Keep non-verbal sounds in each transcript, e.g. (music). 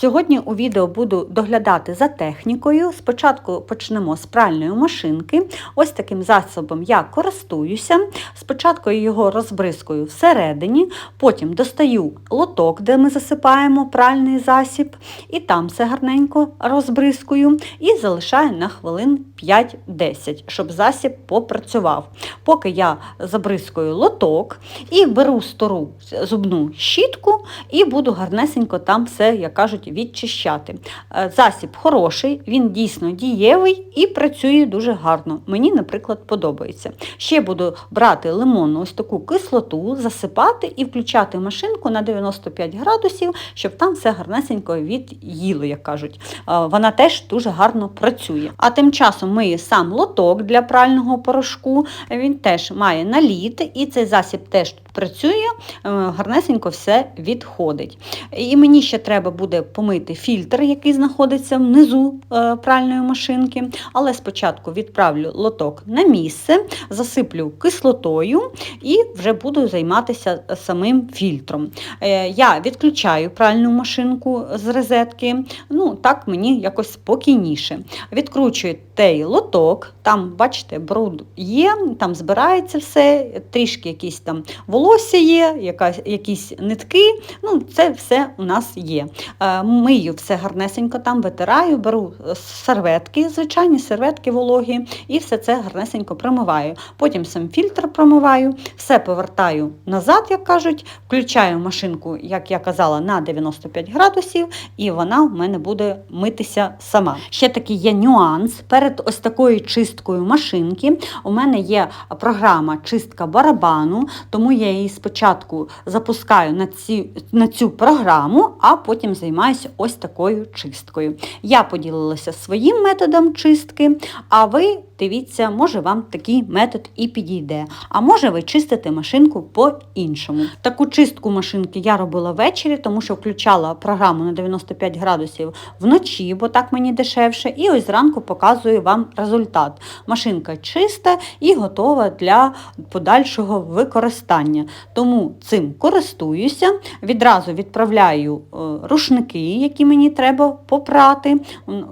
Сьогодні у відео буду доглядати за технікою. Спочатку почнемо з пральної машинки. Ось таким засобом я користуюся. Спочатку я його розбризкую всередині, потім достаю лоток, де ми засипаємо пральний засіб, і там все гарненько розбризкую і залишаю на хвилин 5-10, щоб засіб попрацював. Поки я забризкую лоток і беру стару зубну щітку і буду гарнесенько там все, як кажуть, відчищати. Е, Засіб хороший, він дійсно дієвий і працює дуже гарно. Мені, наприклад, подобається. Ще буду брати лимонну ось таку кислоту, засипати і включати машинку на 95 градусів, щоб там все гарнесенько від'їло, як кажуть. Е, Вона теж дуже гарно працює. А тим часом мию сам лоток для прального порошку. Він теж має наліт, і цей засіб теж працює, е, гарнесенько все відходить. І мені ще треба буде помити фільтр, який знаходиться внизу е, пральної машинки. Але спочатку відправлю лоток на місце, засиплю кислотою і вже буду займатися самим фільтром. Е, Я відключаю пральну машинку з розетки, ну так мені якось спокійніше. Відкручую той лоток, там, бачите, бруд є, там збирається все, трішки якісь там волосся є, якась, якісь нитки. Ну, це все у нас є. Е, Мию все гарнесенько там, витираю, беру серветки, звичайні серветки вологі, і все це гарнесенько промиваю. Потім сам фільтр промиваю, все повертаю назад, як кажуть, включаю машинку, як я казала, на 95 градусів, і вона в мене буде митися сама. Ще такий є нюанс. Перед ось такою чисткою машинки у мене є програма чистка барабану, тому я її спочатку запускаю на, ці, на цю програму, а потім займаюся ось такою чисткою. Я поділилася своїм методом чистки, а ви дивіться, може вам такий метод і підійде. А може ви чистите машинку по-іншому. Таку чистку машинки я робила ввечері, тому що включала програму на 95 градусів вночі, бо так мені дешевше. І ось зранку показую вам результат. Машинка чиста і готова для подальшого використання. Тому цим користуюся. Відразу відправляю е, рушники, які мені треба попрати.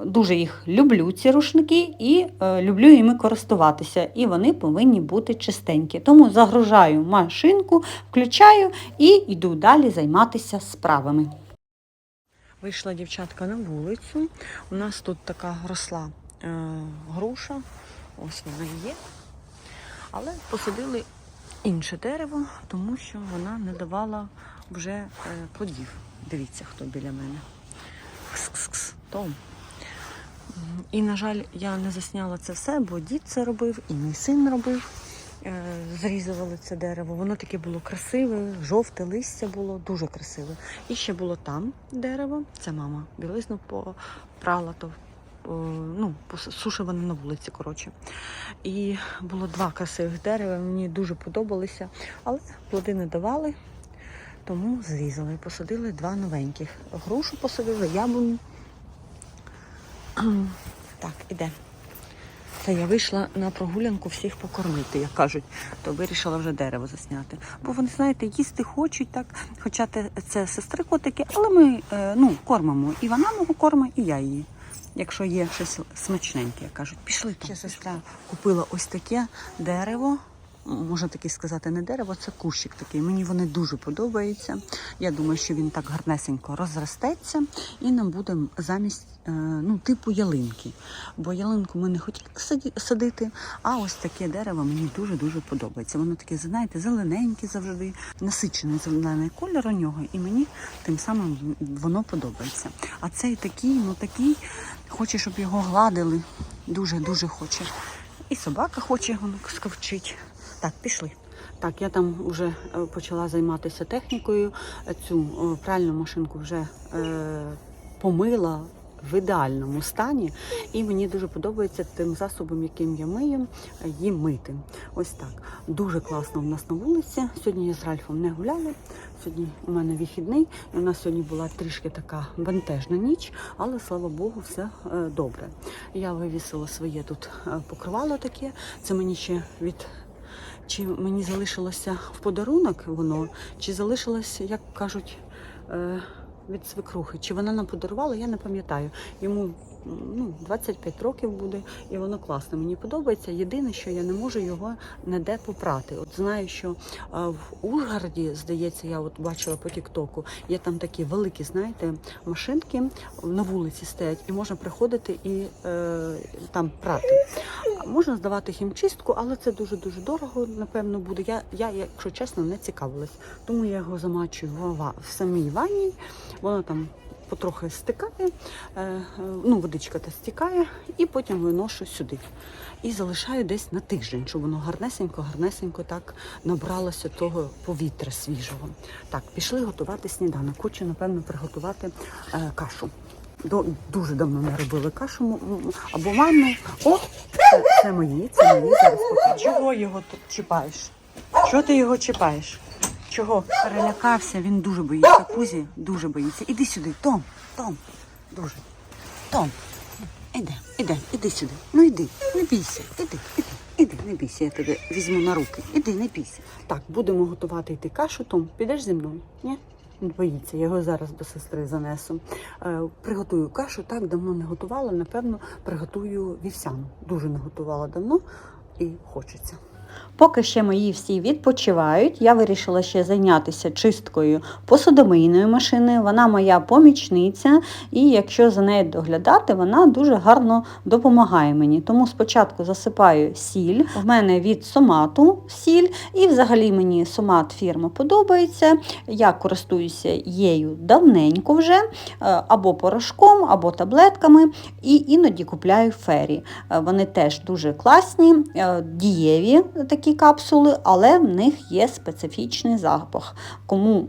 Дуже їх люблю, ці рушники, і е, люблю іми користуватися. І вони повинні бути чистенькі. Тому загружаю машинку, включаю і йду далі займатися справами. Вийшла дівчатка на вулицю. У нас тут така росла е, груша. Ось вона є. Але посадили інше дерево, тому що вона не давала вже е, плодів. Дивіться, хто біля мене. Кс-кс-кс. Том. І, на жаль, я не засняла це все, бо дід це робив, і мій син робив. Е, Зрізували це дерево. Воно таке було красиве, жовте листя було, дуже красиве. І ще було там дерево. Це мама білизну попрала, то о, ну, сушила на вулиці, коротше. І було два красивих дерева, мені дуже подобалися, але плоди не давали, тому зрізали. Посадили два новеньких. Грушу посадили, яблуню. (clears throat) Так, іде. Це я вийшла на прогулянку всіх покормити, як кажуть, то вирішила вже дерево засняти. Бо вони, знаєте, їсти хочуть так, хоча це сестри котики, але ми е, ну, кормимо. І вона мого корма, і я її. Якщо є щось смачненьке, як кажуть, пішли. Ще сестра купила ось таке дерево. Можна таки сказати, не дерево, це кущик такий. Мені вони дуже подобаються. Я думаю, що він так гарнесенько розростеться і нам буде замість е, ну, типу ялинки. Бо ялинку ми не хотіли садити, а ось таке дерево мені дуже-дуже подобається. Воно таке, знаєте, зелененьке завжди, насичений зелений кольор у нього, і мені тим самим воно подобається. А цей такий, ну такий, хоче, щоб його гладили. Дуже-дуже хоче. І собака хоче воно скавчить. Так, пішли. Так, я там вже е, почала займатися технікою. Цю е, пральну машинку вже е, помила в ідеальному стані, і мені дуже подобається тим засобом, яким я мию, її мити. Ось так. Дуже класно в нас на вулиці. Сьогодні я з Ральфом не гуляла. Сьогодні у мене вихідний, і у нас сьогодні була трішки така бентежна ніч, але слава Богу, все е, добре. Я вивісила своє тут покривало таке. Це мені ще від чи мені залишилося в подарунок воно, чи залишилось, як кажуть, е, від свекрухи. Чи вона нам подарувала, я не пам'ятаю. Йому ну, 25 років буде, і воно класно. Мені подобається. Єдине, що я не можу його ніде попрати. От знаю, що в Ужгороді, здається, я от бачила по Тіктоку, є там такі великі, знаєте, машинки на вулиці стоять, і можна приходити і е, там прати. Можна здавати хімчистку, але це дуже дуже дорого, напевно, буде. Я, я, якщо чесно, не цікавилась. Тому я його замачую в, в самій ванні. Воно там потрохи стикає, е, е, ну, водичка та стікає, і потім виношу сюди. І залишаю десь на тиждень, щоб воно гарнесенько, гарнесенько так набралося того повітря свіжого. Так, пішли готувати сніданок. Хочу, напевно, приготувати е, кашу. До, дуже давно не робили кашу або манну. О, це, це мої, це мої. Зараз. Чого його тут чіпаєш? Чого ти його чіпаєш? Чого? Перелякався, він дуже боїться. Кузі дуже боїться. Іди сюди, Том, Том, дуже. Том, іди, іди, іди сюди. Ну йди, не бійся, іди, іди, іди, не бійся, я тебе візьму на руки. Іди, не бійся. Так, будемо готувати йти кашу. Том, підеш зі мною? Ні? Він боїться, я його зараз до сестри занесу. Е, приготую кашу, так давно не готувала. Напевно, приготую вівсяну. Дуже не готувала давно і хочеться. Поки ще мої всі відпочивають, я вирішила ще зайнятися чисткою посудомийної машини. Вона моя помічниця, і якщо за нею доглядати, вона дуже гарно допомагає мені. Тому спочатку засипаю сіль. В мене від сомату сіль, і взагалі мені сомат фірма подобається. Я користуюся її давненько вже, е, або порошком, або таблетками, і іноді купляю фері. Е, Вони теж дуже класні, е, дієві такі капсули, але в них є специфічний запах. Кому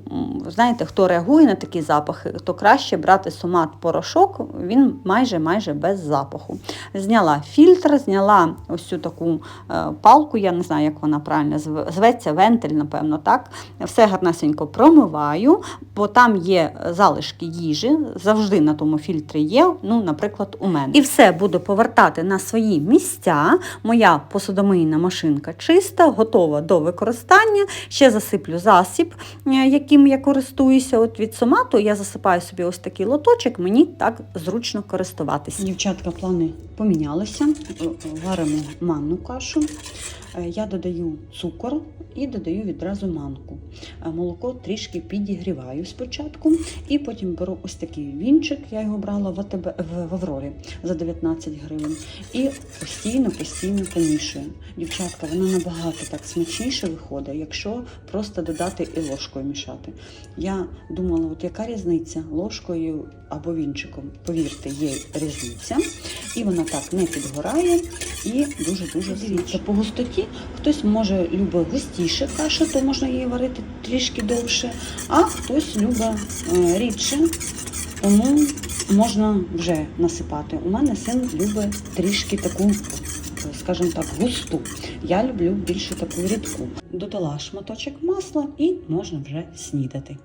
знаєте, хто реагує на такі запахи, то краще брати сомат порошок, він майже майже без запаху. Зняла фільтр, зняла ось цю таку е, палку, я не знаю, як вона правильно зветься, вентиль, напевно, так. Все гарнесенько промиваю, бо там є залишки їжі, завжди на тому фільтрі є, ну, наприклад, у мене. І все буду повертати на свої місця. Моя посудомийна машинка чиста, готова до використання. Ще засиплю засіб, е, яким я користуюся. От від сомату я засипаю собі ось такий лоточок, мені так зручно користуватися. Дівчатка, плани помінялися. Варимо манну кашу. Е, Я додаю цукор і додаю відразу манку. Е, Молоко трішки підігріваю спочатку, і потім беру ось такий вінчик, я його брала в АТБ в Аврорі за 19 гривень. І постійно, постійно помішую. Дівчатка, вона набагато так смачніше виходить, якщо просто додати і ложкою мішати. Я думала, от яка різниця ложкою або вінчиком. Повірте, є різниця. І вона так не підгорає і дуже-дуже дивіться. По густоті хтось може любить густіше кашу, то можна її варити трішки довше, а хтось любить е, рідше, тому можна вже насипати. У мене син любить трішки таку, скажімо так, густу. Я люблю більше таку рідку. Додала шматочок масла і можна вже снідати.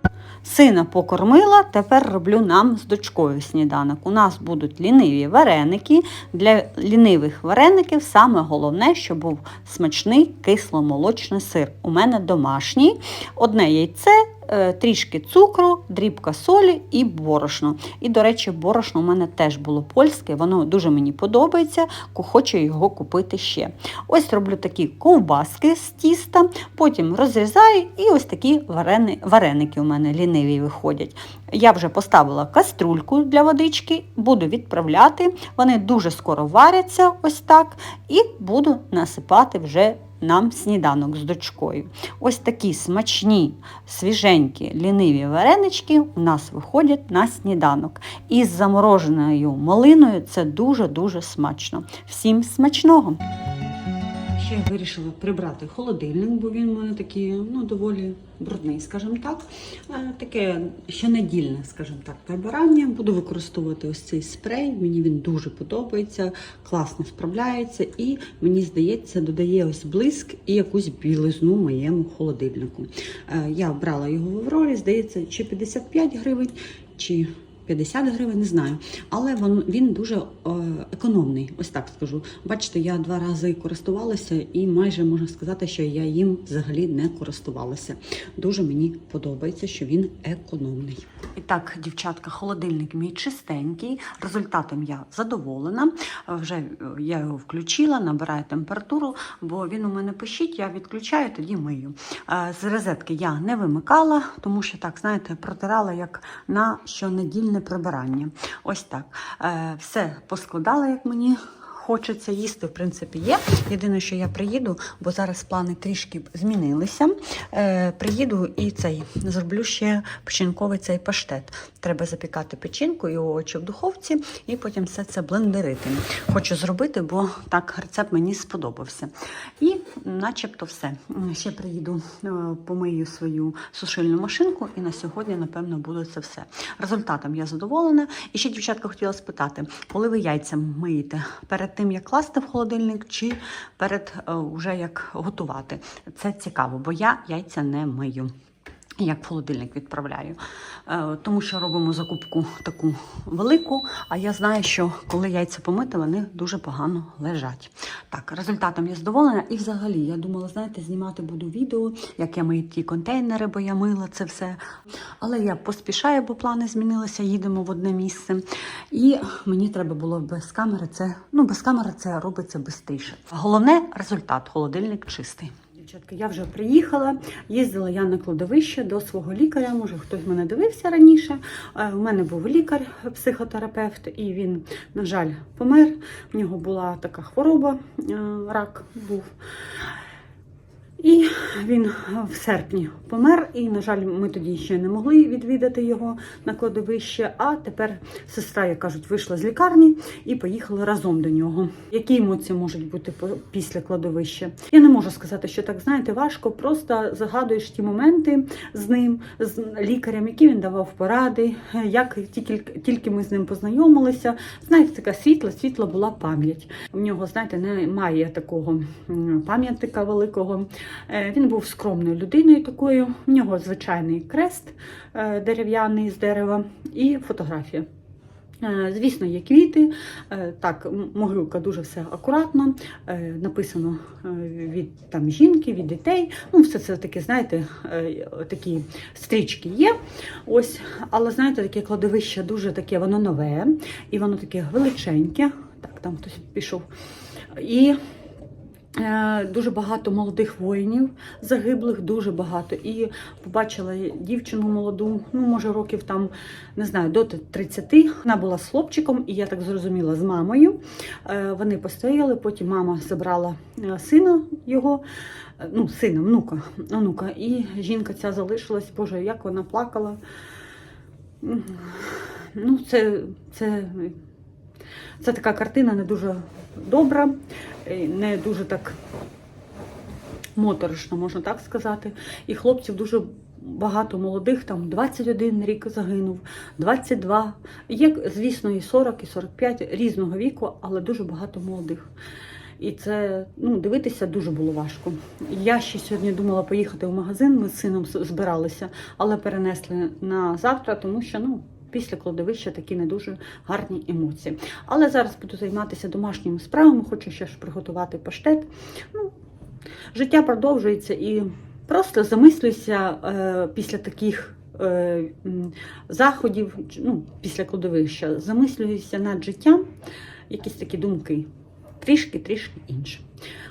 Сина покормила, тепер роблю нам з дочкою сніданок. У нас будуть ліниві вареники. Для лінивих вареників саме головне, щоб був смачний кисломолочний сир. У мене домашній. Одне яйце, трішки цукру, дрібка солі і борошно. І, до речі, борошно у мене теж було польське, воно дуже мені подобається, хочу його купити ще. Ось роблю такі ковбаски з тіста, потім розрізаю і ось такі варени, вареники у мене ліниві виходять. Я вже поставила каструльку для водички, буду відправляти. Вони дуже скоро варяться, ось так, і буду насипати вже нам сніданок з дочкою. Ось такі смачні, свіженькі, ліниві варенички у нас виходять на сніданок. Із замороженою малиною це дуже-дуже смачно. Всім смачного! Я вирішила прибрати холодильник, бо він у мене такий ну, доволі брудний, скажімо так. Е, Таке щонедільне, скажімо так, прибирання. Буду використовувати ось цей спрей. Мені він дуже подобається, класно справляється і, мені здається, додає ось блиск і якусь білизну моєму холодильнику. Е, Я брала його в Аврорі, здається, чи 55 гривень, чи 50 гривень, не знаю. Але він, дуже е, економний, ось так скажу. Бачите, я два рази користувалася і майже можна сказати, що я їм взагалі не користувалася. Дуже мені подобається, що він економний. І так, дівчатка, холодильник мій чистенький. Результатом я задоволена. Е, Вже е, я його включила, набираю температуру, бо він у мене пищить, я відключаю, тоді мию. З розетки я не вимикала, тому що так, знаєте, протирала як на щонедільне прибирання. Ось так. Е, Все поскладала, як мені. Хочеться їсти, в принципі, є. Єдине, що я приїду, бо зараз плани трішки змінилися. Е, приїду і цей зроблю ще печінковий цей паштет. Треба запікати печінку і овочі в духовці, і потім все це блендерити. Хочу зробити, бо так рецепт мені сподобався. І начебто все. Ще приїду, е, помию свою сушильну машинку, і на сьогодні, напевно, буде це все. Результатом я задоволена. І ще дівчатка хотіла спитати, коли ви яйця миєте перед тим, як класти в холодильник, чи перед е, уже як готувати? Це цікаво, бо я яйця не мию. Як в холодильник відправляю, Е, тому що робимо закупку таку велику. А я знаю, що коли яйця помити, вони дуже погано лежать. Так, результатом я задоволена. І взагалі я думала, знаєте, знімати буду відео, як я мию ті контейнери, бо я мила це все. Але я поспішаю, бо плани змінилися, їдемо в одне місце. І мені треба було без камери це. Ну, без камери це робиться швидше. Головне результат холодильник чистий. Дівчатка, я вже приїхала. Їздила я на кладовище до свого лікаря. Може, хтось мене дивився раніше. Е, У мене був лікар, психотерапевт, і він, на жаль, помер. У нього була така хвороба, е, рак був. І він в серпні помер. І, на жаль, ми тоді ще не могли відвідати його на кладовище. А тепер сестра, як кажуть, вийшла з лікарні і поїхала разом до нього. Які емоції можуть бути після кладовища? Я не можу сказати, що так знаєте, важко. Просто згадуєш ті моменти з ним, з лікарем, які він давав поради, як тільки, тільки ми з ним познайомилися. Знаєте, така світла, світла була пам'ять. У нього, знаєте, немає такого пам'ятника великого. Е, Він був скромною людиною такою. У нього звичайний крест е, дерев'яний з дерева і фотографія. Е, Звісно, є квіти. Так, могилка дуже все акуратно. Написано від там жінки, від дітей. Ну, все це таке, знаєте, такі стрічки є. Ось, але знаєте, таке кладовище дуже таке, воно нове, і воно таке величеньке. Так, там хтось пішов. І Дуже багато молодих воїнів загиблих, дуже багато. І побачила дівчину молоду, ну може років там не знаю, до 30. Вона була з хлопчиком, і я так зрозуміла, з мамою. Е, Вони постояли, потім мама забрала е, сина його, е, ну, сина, внука, онука, і жінка ця залишилась. Боже, як вона плакала. Ну, це, це, це така картина не дуже добра, е, не дуже так моторошно, можна так сказати. І хлопців дуже багато молодих, там 21 рік загинув, 22. Є, звісно, і 40, і 45 різного віку, але дуже багато молодих. І це ну, дивитися дуже було важко. Я ще сьогодні думала поїхати в магазин, ми з сином збиралися, але перенесли на завтра, тому що ну, після кладовища такі не дуже гарні емоції. Але зараз буду займатися домашніми справами, хочу ще ж приготувати паштет. Ну, життя продовжується і просто замислюйся е, після таких. е, Заходів, ну, після кладовища, замислююся над життям, якісь такі думки. Трішки, трішки інше.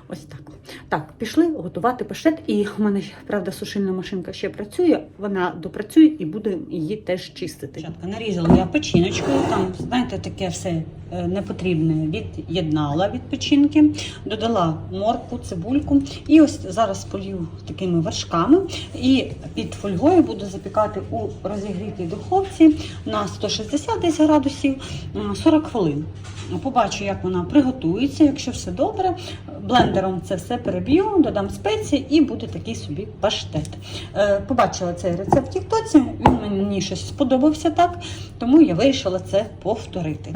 Ось так. Так, пішли готувати паштет. І в мене, правда, сушильна машинка ще працює, вона допрацює і буде її теж чистити. Нарізала я печіночкою, там, знаєте, таке все е, непотрібне від'єднала від печінки, додала моркву, цибульку. І ось зараз полью такими вершками. І під фольгою буду запікати у розігрітій духовці на 160 десь градусів м, 40 хвилин. Побачу, як вона приготується. Якщо все добре, блендером це все переб'ю, додам спеції і буде такий собі паштет. Е, Побачила цей рецепт в Тіктоці, він мені щось сподобався так, тому я вирішила це повторити.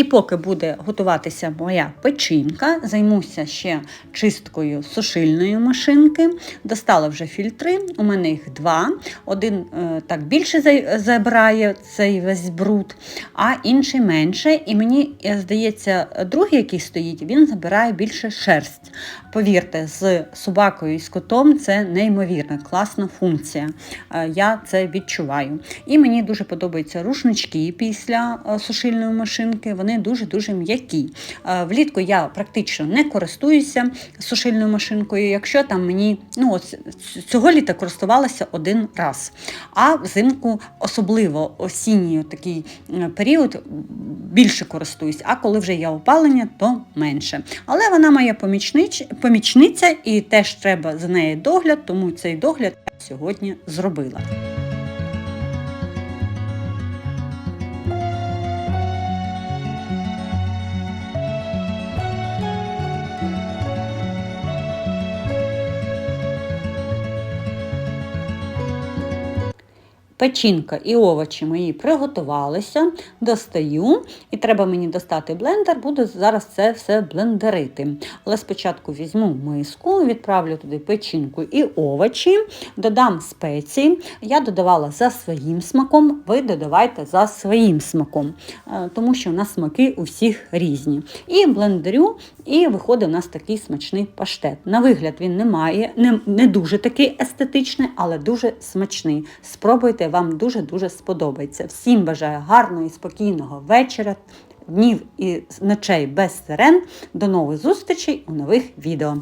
І поки буде готуватися моя печінка, займуся ще чисткою сушильної машинки. Достала вже фільтри, у мене їх два. Один е, так більше забирає цей весь бруд, а інший менше. І мені е, здається, другий, який стоїть, він забирає більше шерсть. Повірте, з собакою і з котом це неймовірна класна функція. Е, Я це відчуваю. І мені дуже подобаються рушнички після сушильної машинки. Вони дуже-дуже м'які. Е, Влітку я практично не користуюся сушильною машинкою, якщо там мені ну от цього літа користувалася один раз. А взимку, особливо осінній такий е, період, більше користуюсь. А коли вже є опалення, то менше. Але вона моя помічнич, помічниця і теж треба за нею догляд, тому цей догляд я сьогодні зробила. Печінка і овочі мої приготувалися, достаю, і треба мені достати блендер, буду зараз це все блендерити. Але спочатку візьму миску, відправлю туди печінку і овочі, додам спеції. Я додавала за своїм смаком, ви додавайте за своїм смаком, е, тому що у нас смаки у всіх різні. І блендерю, і виходить у нас такий смачний паштет. На вигляд він не має, не, не дуже такий естетичний, але дуже смачний. Спробуйте, вам дуже-дуже сподобається. Всім бажаю гарного і спокійного вечора, днів і ночей без сирен. До нових зустрічей у нових відео.